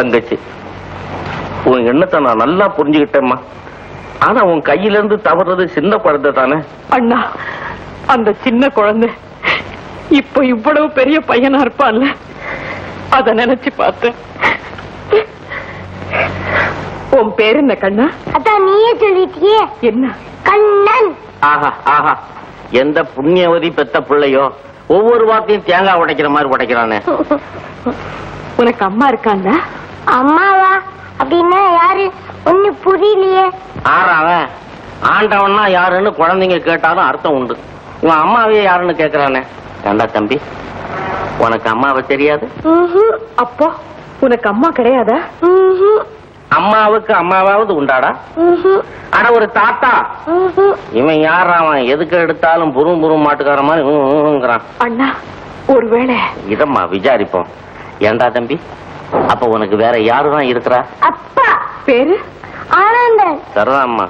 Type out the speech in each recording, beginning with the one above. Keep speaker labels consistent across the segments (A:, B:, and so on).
A: தங்கச்சி. உன் எண்ணத்தை நான் நல்லா புரிஞ்சுக்கிட்டேம்மா. ஆனா உன் கையில இருந்து தவறுறது சின்ன குழந்தை தானே?
B: அண்ணா அந்த சின்ன குழந்தை இப்ப இவ்வளவு பெரிய பையனா இருப்பான்ல? அத நினைச்சு பார்த்தேன். உன் பேர் என்ன கண்ணா?
C: அதான் நீயே சொல்லிட்டியே.
B: என்ன?
C: கண்ணன்.
A: ஆஹா ஆஹா. எந்த புண்ணியவதி பெத்த பிள்ளையோ ஒவ்வொரு வார்த்தையும் தேங்காய் உடைக்கிற மாதிரி உடைக்கிறானே.
B: உனக்கு அம்மா இருக்காண்டா
C: அம்மாவா? அப்படின்னா யாரு? ஒண்ணு புரியலையே.
A: ஆறாவன் ஆண்டவன்னா யாருன்னு குழந்தைங்க கேட்டாலும் அர்த்தம் உண்டு. உன் அம்மாவே யாருன்னு கேக்குறானே? ஏண்டா தம்பி உனக்கு அம்மாவை தெரியாது.
B: அப்போ உனக்கு அம்மா கிடையாதா.
A: அம்மாவுக்கு அம்மாவாவது உண்டாடா. அட ஒரு தாத்தா. இவன் யார் அவன்? எதுக்கு எடுத்தாலும் புரும் புரும் மாட்டுக்கார மாதிரி
B: அண்ணா ஒருவேளை
A: இதம்மா விசாரிப்போம். ஏண்டா தம்பி? அப்ப உனக்கு வேற யாருதான் இருக்கிறா?
C: அப்பா
B: பேரு?
C: ஆனந்தன்.
A: சரிதாம்மா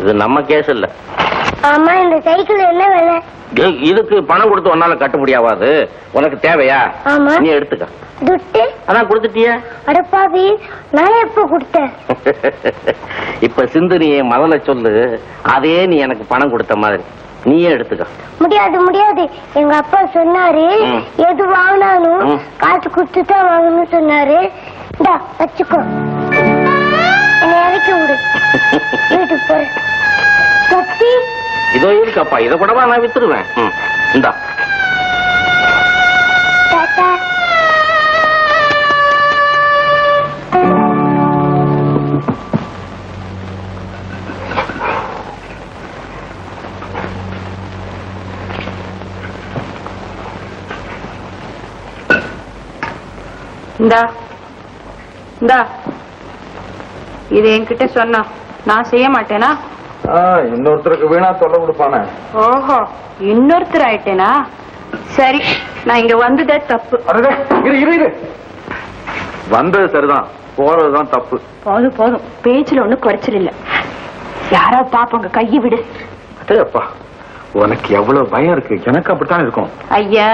A: இது நம்ம கேஸ் இல்ல.
C: ஆமா இந்த சைக்கிள் என்ன விலை?
A: இதுக்கு பணம் கொடுத்து உன்னால கட்ட முடியாவாது உனக்கு தேவையா?
C: ஆமா.
A: நீ எடுத்துக்க.
C: துட்டு?
A: அதான் கொடுத்துட்டிய.
C: அடப்பாவி நான் எப்ப கொடுத்தேன்?
A: இப்ப சிந்துனியை முதல்ல சொல்லு. அதே நீ எனக்கு பணம் கொடுத்த மாதிரி. நீயே எடுத்துக்க.
C: முடியாது முடியாது. எங்க அப்பா சொன்னாரு. எது வாங்கினாலும். காசு கொடுத்து தான் வாங்கணும்னு சொன்னாரு. இந்தா வச்சுக்கோ. என்னை இறக்கி விடு. வீட்டுக்கு போறேன்.
A: இதோ இருக்கப்பா இதை கூடவா நான் வித்துருவேன்? இந்தா.
B: இந்தா. இந்தா. இது என்கிட்ட சொன்னா நான் செய்ய மாட்டேனா?
D: இன்னொருத்தருக்கு வீணா தொல்லை கொடுப்பானே.
B: ஓஹோ இன்னொருத்தர் ஆயிட்டேனா? சரி நான் இங்க வந்ததே தப்பு.
D: அரே இரு இரு இரு. வந்தது சரிதான் போறதுதான் தப்பு.
B: போதும் போதும். பேச்சுல ஒண்ணும் குறைச்சல் இல்ல. யாராவது பாப்போங்க கையை விடு.
D: அடே அப்பா உனக்கு எவ்வளவு பயம் இருக்கு? எனக்கு அப்படித்தான் இருக்கும்.
B: ஐயா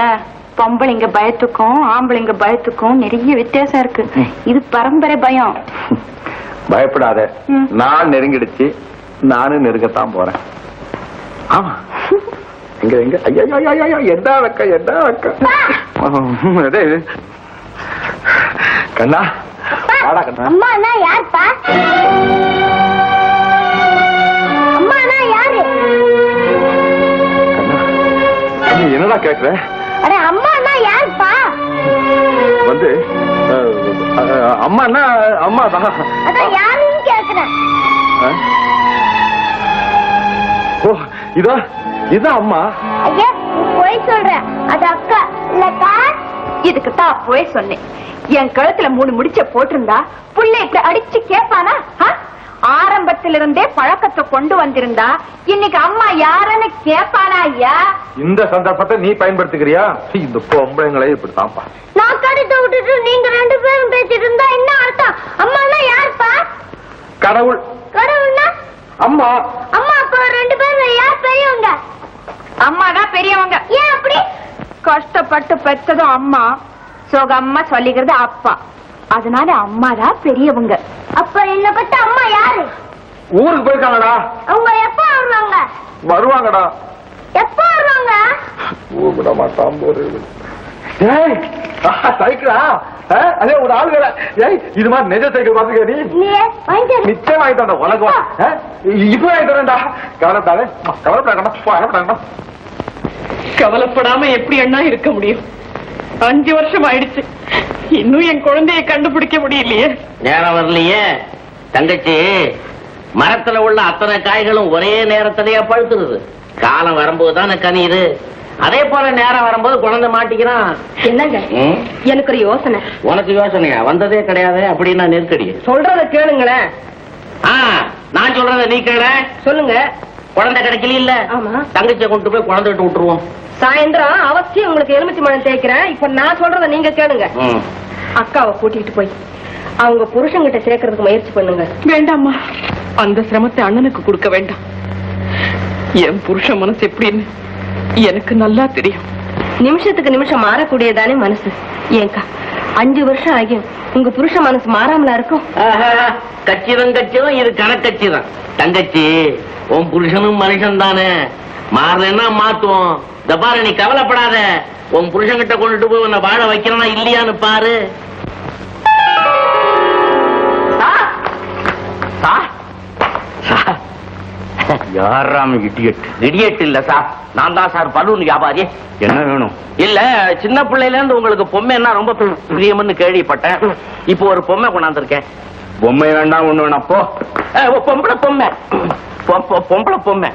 B: பொம்பளைங்க பயத்துக்கும் ஆம்பளைங்க பயத்துக்கும் நிறைய வித்தியாசம் இருக்கு. இது பரம்பரை பயம்.
D: பயப்படாத. நான் நெருங்கிடுச்சு. நானும் நெருங்கத்தான் போறேன். ஆமா. எங்க எங்க? ஐயா வைக்க என்ன வைக்க கண்ணா வாடா கண்ணா
C: அம்மானா யாருப்பா அம்மானா யாரு
D: என்னடா கேக்குற
C: அட அம்மானா யாருப்பா
D: வந்து அம்மான்னா அம்மா தான்? ஓ இதா இதான் அம்மா?
C: ஐயா போய் சொல்ற. அது அக்கா இல்லக்கா
B: இதுக்கு தான் அப்பவே சொன்னேன். என் கழுத்துல மூணு முடிச்ச போட்டிருந்தா புள்ள இப்படி அடிச்சு கேப்பானா? ஆ? ஆரம்பத்துல இருந்தே பழக்கத்தை கொண்டு வந்திருந்தா இன்னைக்கு அம்மா யாருன்னு கேப்பானா ஐயா?
D: இந்த சந்தர்ப்பத்தை நீ பயன்படுத்திக்கிறியா இந்த பொம்பளைங்களே இப்படித்தான்ப்பா
C: நான் கடித்த விட்டுட்டு நீங்க ரெண்டு பேரும் பேசிட்டு இருந்தா என்ன அர்த்தம்? அம்மானா யாருப்பா?
D: கடவுள்.
C: கடவுள்னா?
D: அம்மா.
C: அம்மா அப்பா ரெண்டு பேரும் யார் பெரியவங்க?
B: அம்மா தான் பெரியவங்க.
C: ஏன் அப்படி?
B: கஷ்டப்பட்டு பெற்றதும் அம்மா. சுகம்மா சொல்லிக்கிறது அப்பா. அதனால அம்மா தான் பெரியவங்க.
C: அப்ப என்ன பத்தி அம்மா யாரு?
D: ஊருக்கு போயிருக்காங்கடா.
C: அவங்க எப்ப வருவாங்க?
D: வருவாங்கடா.
C: எப்ப வருவாங்க?
D: விட மாட்டான் போரு. ஏய் சைக்கிளா? அதே ஒரு ஆள் வேற. ஏய் இது மாதிரி நெஜ சைக்கிள் பாத்துக்க நீ. நிச்சயம் வாங்கி தரேன் உனக்கு இப்ப வாங்கி தரேன்டா கவலைப்படாத. கவலைப்படாங்கடா கவலைப்படாங்கடா
B: கவலைப்படாம எப்படி அண்ணா இருக்க முடியும்? அஞ்சு வருஷம் ஆயிடுச்சு. இன்னும் என் குழந்தைய கண்டுபிடிக்க முடியலையே.
A: நேரம் வரலையே. தங்கச்சி மரத்துல உள்ள அத்தனை காய்களும் ஒரே நேரத்திலேயே பழுத்துருது. காலம் வரும்போது தானே கனியுது. அதே போல நேரம் வரும்போது குழந்தை மாட்டிக்கிறான்.
B: என்னங்க? எனக்கு ஒரு யோசனை.
A: உனக்கு யோசனையா? வந்ததே கிடையாது அப்படின்னா நெருக்கடி
B: சொல்றத கேளுங்களேன்.
A: ஆ நான் சொல்றத நீ கேள.
B: சொல்லுங்க.
A: குழந்தை கிடைக்கல இல்ல.
B: ஆமா.
A: தங்கச்சியை கொண்டு போய் குழந்தை விட்டு விட்டுருவோம்.
B: சாயந்தரம் அவசியம் உங்களுக்கு எலுமிச்சி மழை தேய்க்கிறேன். இப்ப நான் சொல்றத நீங்க கேளுங்க. அக்காவை கூட்டிட்டு போய் அவங்க புருஷன்கிட்ட சேர்க்கறதுக்கு முயற்சி பண்ணுங்க. வேண்டாம்மா. அந்த சிரமத்தை அண்ணனுக்கு கொடுக்க வேண்டாம். என் புருஷன் மனசு எப்படின்னு எனக்கு நல்லா தெரியும். நிமிஷத்துக்கு நிமிஷம் மாறக்கூடியதானே மனசு. ஏங்கா.
E: அஞ்சு வருஷம் ஆகியும் உங்க புருஷ மனசு மாறாமலா இருக்கும்?
A: ஆஹா, கச்சிதம் கச்சிதம் இது கணக்கச்சிதம் தங்கச்சி உன் புருஷனும் மனுஷன் தானே. மாறலன்னா மாத்துவோம். இந்த பாரு நீ கவலைப்படாத. உன் புருஷன்கிட்ட கொண்டுட்டு போய் உன்னை வாழ வைக்கிறனா இல்லையான்னு பாரு.
F: யாராம் இடியட்
A: இடியட் இல்ல சார். நான் தான் சார் பலூன் வியாபாரி.
F: என்ன வேணும்?
A: இல்ல சின்ன பிள்ளையில இருந்து உங்களுக்கு பொம்மைன்னா ரொம்ப பிரியம்னு கேள்விப்பட்டேன். இப்போ ஒரு பொம்மை கொண்டாந்துருக்கேன்.
F: பொம்மை வேண்டாம் ஒண்ணு வேணாம் போ.
A: பொம்பளை பொம்மை. பொம்பளை பொம்மை.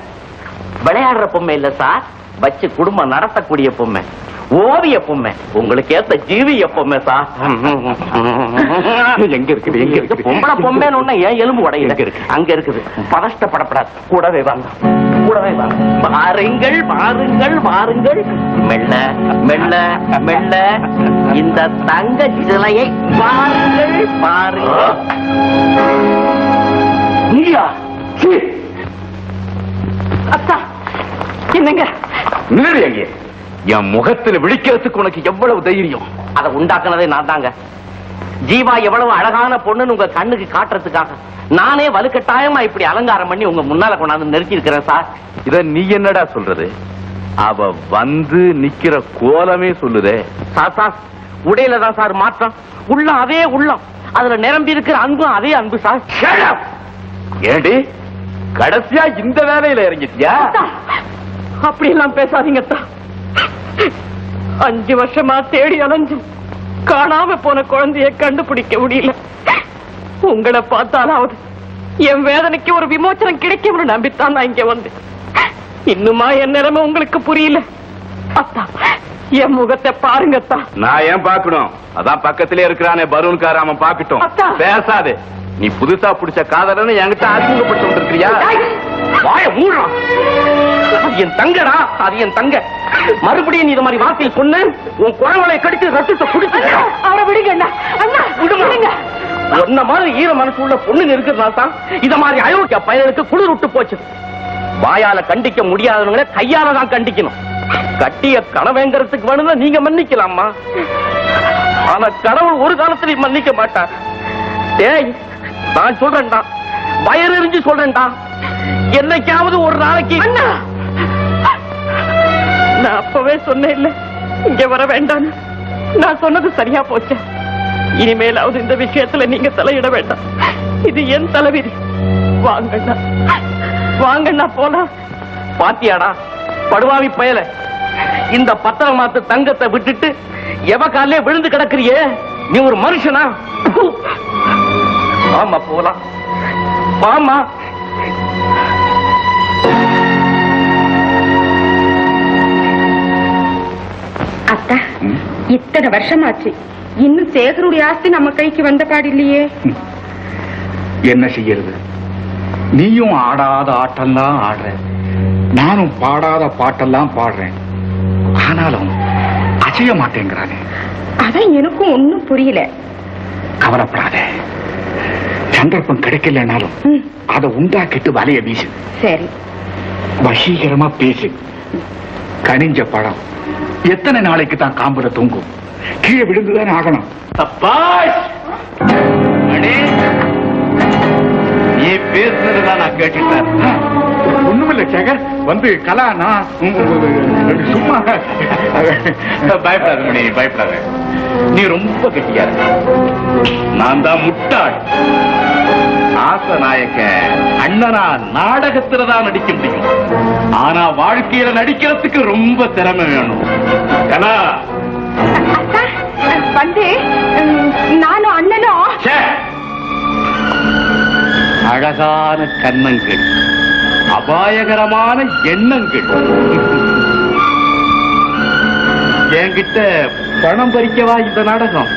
A: விளையாடுற பொம்மை இல்ல சார். வச்சு குடும்பம் நடத்தக்கூடிய பொம்மை. ஓவிய பொம்மை. உங்களுக்கு ஏத்த ஜீவிய பொம்மை சார்.
F: எங்க இருக்குது எங்க இருக்குது?
A: பொம்பளை பொம்மைன்னு ஒண்ணு ஏன் எலும்பு உடையுது
F: எங்க இருக்கு?
A: அங்க இருக்குது. பதஷ்டப்படப்படாது. கூடவே வாங்க. கூடவே வாங்க. வாருங்கள் வாருங்கள் வாருங்கள். மெல்ல மெல்ல மெல்ல. இந்த தங்க சிலையை பாருங்கள் பாருங்கள்.
F: நீயா
B: அத்தா என்னங்க?
F: நில்லு எங்கே என் முகத்துல விழிக்கிறதுக்கு உனக்கு எவ்வளவு தைரியம்?
A: அதை உண்டாக்குனதே நான் தாங்க. ஜீவா எவ்வளவு அழகான பொண்ணுன்னு உங்க கண்ணுக்கு காட்டுறதுக்காக நானே வலுக்கட்டாயமா இப்படி அலங்காரம் பண்ணி உங்க முன்னால கொண்டாந்து நிறுத்தி இருக்கிறேன் சார்.
F: இத நீ என்னடா சொல்றது? அவ வந்து நிக்கிற கோலமே சொல்லுதே.
A: சார் சார் உடையில தான் சார் மாற்றம். உள்ளம் அதே உள்ளம். அதுல நிரம்பி இருக்கிற அன்பும் அதே அன்பு சார்!
F: ஏண்டி? கடைசியா இந்த வேலையில இறங்கிட்டியா?
B: அப்படி எல்லாம் பேசாதீங்க அத்தா. அஞ்சு வருஷமா தேடி அலைஞ்சு காணாம போன குழந்தைய கண்டுபிடிக்க முடியல. உங்களை பார்த்தாலாவது என் வேதனைக்கு ஒரு விமோச்சனம் கிடைக்கும்னு நம்பித்தான் நான் இங்க வந்தேன். இன்னுமா என் நிலைமை உங்களுக்கு புரியல? அத்தா என் முகத்தை பாருங்க அத்தா.
F: நான் ஏன் பாக்கணும் அதான் பக்கத்திலே இருக்கிறானே பலூன்கார அவன் பாக்கட்டும். பேசாதே. நீ புதுசா புடிச்ச காதலன்னு என்கிட்ட அறிமுகப்பட்டு வந்திருக்கிறியா?
A: வாய மூடுறான் அது என் தங்கடா அது என் தங்க. மறுபடியும் இது மாதிரி வார்த்தையை சொன்ன உன் குழந்தை கடிச்சு ரத்தத்தை குடிச்சு
B: அவரை விடுங்க அண்ணா. விடுங்க.
A: மாதிரி ஈர மனசு உள்ள பொண்ணுங்க இருக்கிறதா தான் இத மாதிரி அயோக்கிய பயனுக்கு குளிர் விட்டு போச்சு. வாயால கண்டிக்க முடியாதவங்கள கையால தான் கண்டிக்கணும். கட்டிய கனவேங்கிறதுக்கு வேணும்னா நீங்க மன்னிக்கலாமா ஆனா கடவுள் ஒரு காலத்திலையும் மன்னிக்க மாட்டார். டேய் நான் சொல்றேன்டா. வயறெறிஞ்சு சொல்றேன்டா. என்னைக்காவது ஒரு நாளைக்கு
B: அண்ணா. நான் அப்பவே சொன்னேன் இல்ல இங்க வர வேண்டாம் நான் சொன்னது சரியா போச்சு? இனிமேலாவது இந்த விஷயத்துல நீங்க தலையிட வேண்டாம். இது என் தலைவிதி. வாங்கண்ணா. வாங்கண்ணா போலாம்
A: பாத்தியாடா படுவாவி பயல. இந்த பத்திரம் மாத்து தங்கத்தை விட்டுட்டு எவ காலே விழுந்து கிடக்குறியே? நீ ஒரு மனுஷனா? ஆமா போலாம் ஆமா
B: அத்தா இத்தனை வருஷமாச்சு. இன்னும் சேகருடைய ஆஸ்தி நம்ம கைக்கு வந்த பாடில்லையே.
G: என்ன செய்யறது? நீயும் ஆடாத ஆட்டெல்லாம் ஆடுற. நானும் பாடாத பாட்டெல்லாம் பாடுறேன். ஆனாலும் அசைய மாட்டேங்கிறானே.
B: அதான் எனக்கும் ஒன்னும் புரியல.
G: கவலைப்படாத. சந்தர்ப்பம் கிடைக்கலனாலும் அதை உண்டாக்கிட்டு வலைய வீசு.
B: சரி.
G: வசீகரமா பேசு. கனிஞ்ச பழம். எத்தனை நாளைக்கு தான் காம்புல தொங்கும்? கீழே விழுந்துதானே ஆகணும்.
F: தப்பாஷ் அடே நீ பேசுனதுதான் நான் கேட்டுட்டேன்.
G: ஒண்ணுமில்ல சேகர். வந்து கலா உம், சும்மா.
F: பயப்படாத மணி பயப்படாத. நீ ரொம்ப கெட்டியா நான் தான் முட்டாள். ஆசநாயக்க அண்ணனா நாடகத்துல தான் நடிக்க முடியும். ஆனா வாழ்க்கையில நடிக்கிறதுக்கு ரொம்ப திறமை வேணும்.
B: வந்து. ம், நானும் அண்ணனும்!
F: அழகான கன்னங்கள் அபாயகரமான எண்ணங்கள். என்கிட்ட பணம் பறிக்கவா இந்த நாடகம்!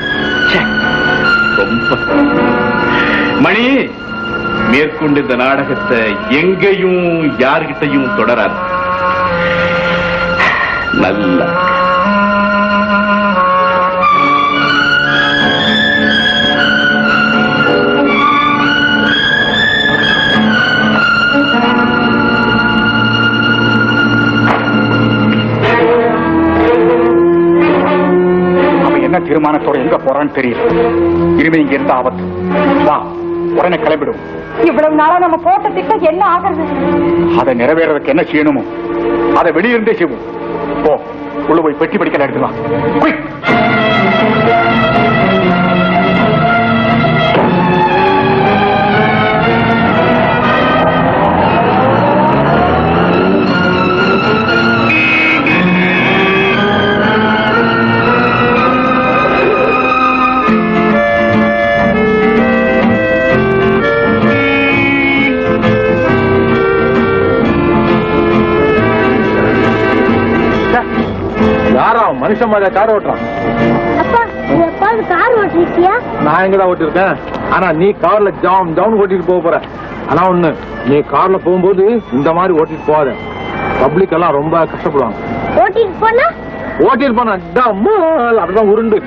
F: ரொம்ப. மணி மேற்கொண்டு இந்த நாடகத்தை எங்கேயும் யார்கிட்டையும் தொடராது. நல்ல.
G: அவன் என்ன தீர்மானத்தோட எங்க போறான்னு தெரியல. இனிமே இங்க இருந்த ஆபத்து வா உடனே கிளம்பிடும்
B: இவ்வளவு நாளா நம்ம போட்ட திட்டம் என்ன ஆகிறது?
G: அதை நிறைவேறதுக்கு என்ன செய்யணுமோ? அதை வெளியிருந்தே செய்வோம். போ உள்ள போய் பெட்டி படிக்கல எடுத்துக்கலாம்
D: மாதிரி கார் ஓட்டுறான்.
C: அப்பா நீ எப்பாவது கார் ஓட்டிருக்கியா?
D: நான் எங்கடா ஓட்டிருக்கேன். ஆனா நீ கார்ல ஜாம் ஜாம் ஓட்டிட்டு போக போற. ஆனா ஒண்ணு நீ கார்ல போகும்போது இந்த மாதிரி ஓட்டிட்டு போகாத. பப்ளிக் எல்லாம் ரொம்ப கஷ்டப்படுவாங்க.
C: ஓட்டிட்டு போனா?
D: ஓட்டிட்டு போனா டம்மால் அப்படிதான் உருண்டு.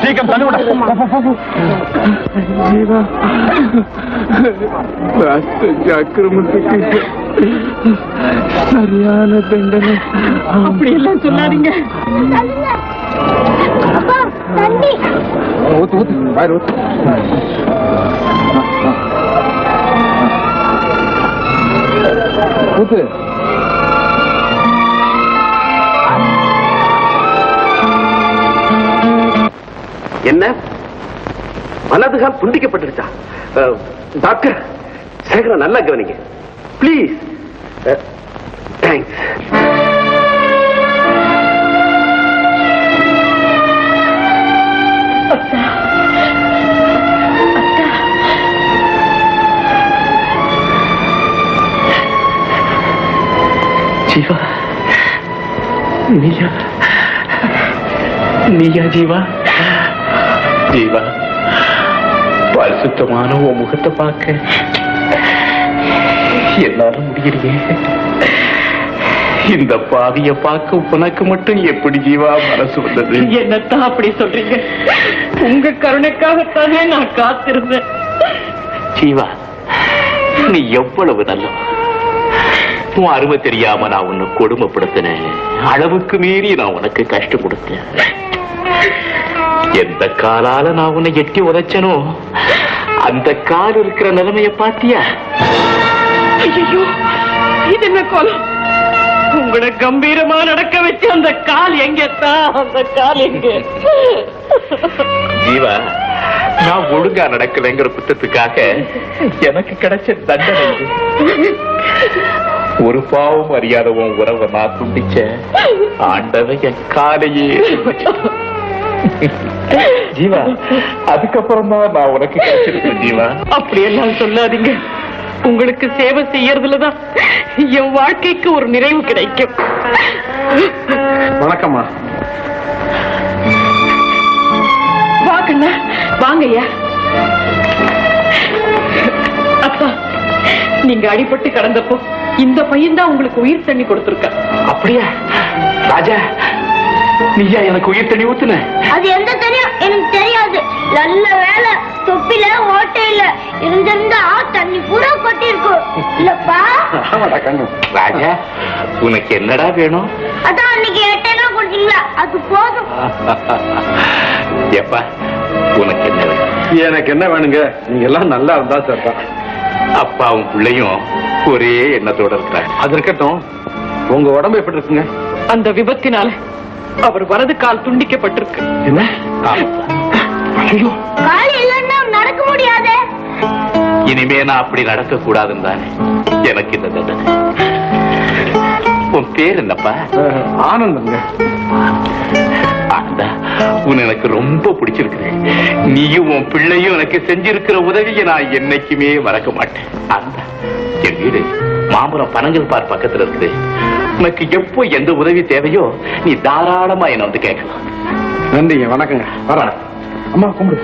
G: சீக்கிரம் தள்ளி விட.
D: அக்கிரமத்துக்கு சரியான தண்டனை
B: அப்படி எல்லாம் சொல்லாதீங்க
D: ஊத்து. ஊத்து ஊத்து. ஊத்து
F: என்ன? வலதுகால் துண்டிக்கப்பட்டுருச்சா டாக்டர் சேகரம் நல்லா கவனிங்க. பிளீஸ் ஜீவா. நீயா. நீயா ஜீவா. ஜீவா பரிசுத்தமான உன் முகத்தை பார்க்க. என்னால முடியலையே. இந்த பாவிய பார்க்க உனக்கு மட்டும் எப்படி ஜீவா மனசு வந்தது?
B: என்னத்தான் அப்படி சொல்றீங்க? உங்க கருணைக்காகத்தானே நான் காத்திருந்தேன்.
F: ஜீவா நீ எவ்வளவு நல்ல உன் அருமை தெரியாம நான் உன்னை கொடுமைப்படுத்தினேன். அளவுக்கு மீறி நான் உனக்கு கஷ்டம் கொடுத்தேன். எந்த காலால நான் உன்னை எட்டி உதைச்சனோ அந்த கால் இருக்கிற நிலைமைய பாத்தியா
B: ஐயோ இது என்ன கோலம்? உங்களை கம்பீரமா நடக்க வச்சு அந்த கால் எங்கத்தான் அந்த கால் எங்க?
F: ஜீவா நான் ஒழுங்கா நடக்கலைங்கிற குற்றத்துக்காக எனக்கு கிடைச்ச தண்டனை. ஒரு பாவம் அறியாத உன் உறவை நான் துண்டிச்ச ஆண்டவன் என் காலையே. ஜீவா அதுக்கப்புறம் தான் நான் உனக்கு கிடைச்சிருக்கேன் ஜீவா.
B: அப்படி எல்லாம் சொல்லாதீங்க. உங்களுக்கு சேவை செய்யறதுலதான் என் வாழ்க்கைக்கு ஒரு நிறைவு கிடைக்கும்.
D: வணக்கம்மா.
B: வா கண்ணா நீங்க அடிபட்டு கடந்தப்போ இந்த பையன் தான் உங்களுக்கு உயிர் தண்ணி கொடுத்திருக்க.
F: அப்படியா? ராஜா நீயா எனக்கு உயிர் தண்ணி ஊத்துன?
C: அது எந்த தண்ணியும் எனக்கு தெரியாது. நல்ல வேலை தொப்பில ஓட்டை இல்ல இருந்திருந்தா தண்ணி பூரா கொட்டி இருக்கும் இல்லப்பா.
D: ஆமாடா கண்ணு.
F: ராஜா உனக்கு என்னடா வேணும்?
C: அதான் அன்னைக்கு எட்டைனா கொடுத்தீங்களா? அது போதும்.
F: எப்பா உனக்கு என்ன வேணும்?
D: எனக்கு என்ன வேணுங்க? நீங்க எல்லாம் நல்லா இருந்தா சார் தான்
F: அப்பாவும் பிள்ளையும் ஒரே எண்ணத்தோட இருக்கிறாங்க.
D: அது இருக்கட்டும் உங்க உடம்பு எப்படி இருக்குங்க?
B: அந்த விபத்தினால அவர் வலது கால் துண்டிக்கப்பட்டிருக்கு.
D: என்ன? ஐயோ.
C: கால் இல்லைன்னா நடக்க முடியாதே.
F: இனிமே நான் அப்படி நடக்க கூடாதுன்னு தானே எனக்கு இந்த தண்டனை. உன் பேர் என்னப்பா?
D: ஆனந்தங்க.
F: ஆனந்தா உன் எனக்கு ரொம்ப பிடிச்சிருக்கு நீயும் உன் பிள்ளையும் எனக்கு செஞ்சிருக்கிற உதவியை நான் என்னைக்குமே மறக்க மாட்டேன். ஆனந்தா என் வீடு மாமரம் பனங்கல் பார் பக்கத்துல இருக்குது. உனக்கு எப்போ எந்த உதவி தேவையோ நீ தாராளமா என்ன வந்து கேட்கலாம்.
D: நன்றிங்க வணக்கங்க. வர அம்மா கும்பிடு.